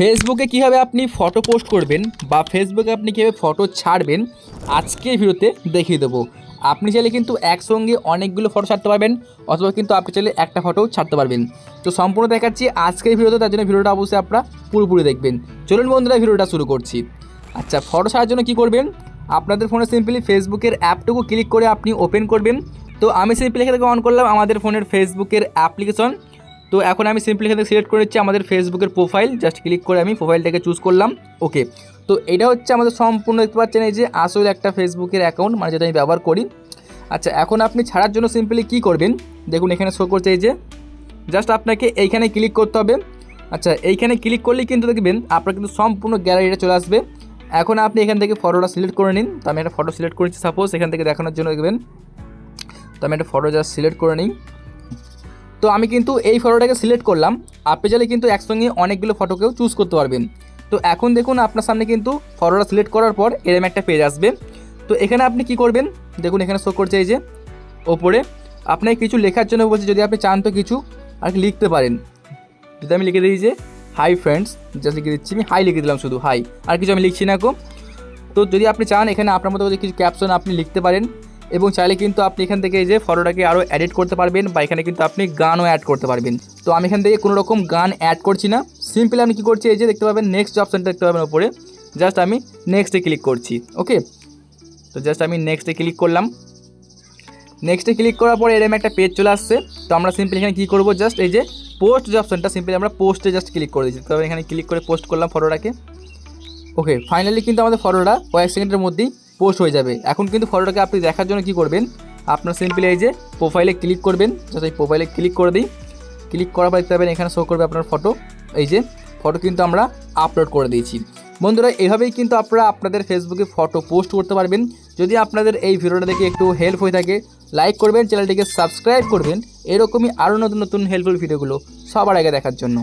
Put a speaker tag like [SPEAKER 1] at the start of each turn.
[SPEAKER 1] ফেসবুকে কীভাবে আপনি ফটো পোস্ট করবেন বা ফেসবুকে আপনি কীভাবে ফটো ছাড়বেন, আজকের ভিডিওতে দেখিয়ে দেবো। আপনি চাইলে কিন্তু একসঙ্গে অনেকগুলো ফটো ছাড়তে পারবেন, অথবা কিন্তু আপনি চাইলে একটা ফটোও ছাড়তে পারবেন। তো সম্পূর্ণ দেখাচ্ছি আজকের ভিডিওতে, তার জন্য ভিডিওটা অবশ্যই আপনারা পুরোপুরি দেখবেন। চলুন বন্ধুরা, ভিডিওটা শুরু করছি। আচ্ছা ফটো ছাড়ার জন্য কী করবেন? আপনাদের ফোনে সিম্পলি ফেসবুকের অ্যাপটুকু ক্লিক করে আপনি ওপেন করবেন। তো আমি সিম্পলি এখানে অন করলাম, আমাদের ফোনের ফেসবুকের অ্যাপ্লিকেশন তো এখন আমি সিম্পলি এখানে সিলেক্ট করে নিচ্ছি আমাদের ফেসবুকের প্রোফাইল জাস্ট ক্লিক করে আমি প্রোফাইলটাকে চুজ করলাম ওকে তো এটা হচ্ছে আমাদের সম্পূর্ণ দেখতে পাচ্ছেন এই যে আসল একটা ফেসবুকের অ্যাকাউন্ট মানে যেটা আমি ব্যবহার করি। আচ্ছা এখন আপনি ছাড়ার জন্য সিম্পলি কী করবেন? দেখুন, এখানে শো করছে এই যে জাস্ট আপনাকে এইখানে ক্লিক করতে হবে। আচ্ছা এইখানে ক্লিক করলেই কিন্তু দেখবেন আপনার কিন্তু সম্পূর্ণ গ্যালারিটা চলে আসবে। এখন আপনি এখান থেকে ফটোটা সিলেক্ট করে নিন। তো আমি একটা ফটো সিলেক্ট করেছি সাপোজ এখান থেকে দেখানোর জন্য দেখবেন। তো আমি একটা ফটো জাস্ট সিলেক্ট করে নিই। তো আমি কিন্তু এই ফটোটাকে সিলেক্ট করলাম। আপনি চাইলে কিন্তু একসঙ্গে অনেকগুলো ফটোকেও চুজ করতে পারবেন। তো এখন দেখুন আপনার সামনে কিন্তু ফটোটা সিলেক্ট করার পর এরম একটা পেজ আসবে। তো এখানে আপনি কি করবেন? দেখুন এখানে শো করছে এই যে, ওপরে। আপনাকে কিছু লেখার জন্য বলছি, যদি আপনি চান তো কিছু আর লিখতে পারেন। যদি আমি লিখে দিই যে হাই ফ্রেন্ডস জাস্ট লিখে দিচ্ছি, আমি হাই লিখে দিলাম শুধু হাই আর কিছু আমি লিখছি না কো তো যদি আপনি চান, এখানে আপনার মতো কিছু ক্যাপশন আপনি লিখতে পারেন। এবং চাইলে কিন্তু আপনি এখান থেকে এই যে ফটোটাকে আরও এডিট করতে পারবেন বা এখানে কিন্তু আপনি গানও অ্যাড করতে পারবেন। তো আমি এখান থেকে কোনো রকম গান অ্যাড করছি না। সিম্পলি আমি কী করছি, এই যে দেখতে পাবেন নেক্সট অপশানটা দেখতে পাবেন ওপরে জাস্ট আমি নেক্সটে ক্লিক করছি ওকে তো জাস্ট আমি নেক্সটে ক্লিক করলাম। নেক্সটে ক্লিক করার পর এরকম একটা পেজ চলে আসছে। তো আমরা সিম্পলি এখানে কী করব জাস্ট এই যে পোস্ট যে অপশানটা সিম্পলি আমরা পোস্টে জাস্ট ক্লিক করে দিচ্ছি। তবে এখানে ক্লিক করে পোস্ট করলাম ফটোটাকে ওকে ফাইনালি কিন্তু আমাদের ফটোটা কয়েক সেকেন্ডের মধ্যেই পোস্ট হয়ে যাবে। এখন কিন্তু ফটোটাকে আপনি দেখার জন্য কি করবেন? আপনার সিম্পলি এই যে প্রোফাইলে ক্লিক করবেন। যাতে এই প্রোফাইলে ক্লিক করে দিই। ক্লিক করার পর দেখতে পাবেন এখানে শো করবে আপনার ফটো এই যে ফটো কিন্তু আমরা আপলোড করে দিয়েছি। বন্ধুরা, এভাবেই কিন্তু আপনারা আপনাদের ফেসবুকে ফটো পোস্ট করতে পারবেন। যদি আপনাদের এই ভিডিওটা দেখে একটু হেল্প হয়ে থাকে লাইক করবেন চ্যানেলটিকে সাবস্ক্রাইব করবেন। এরকমই আরও নতুন নতুন হেল্পফুল ভিডিওগুলো সবার আগে দেখার জন্য।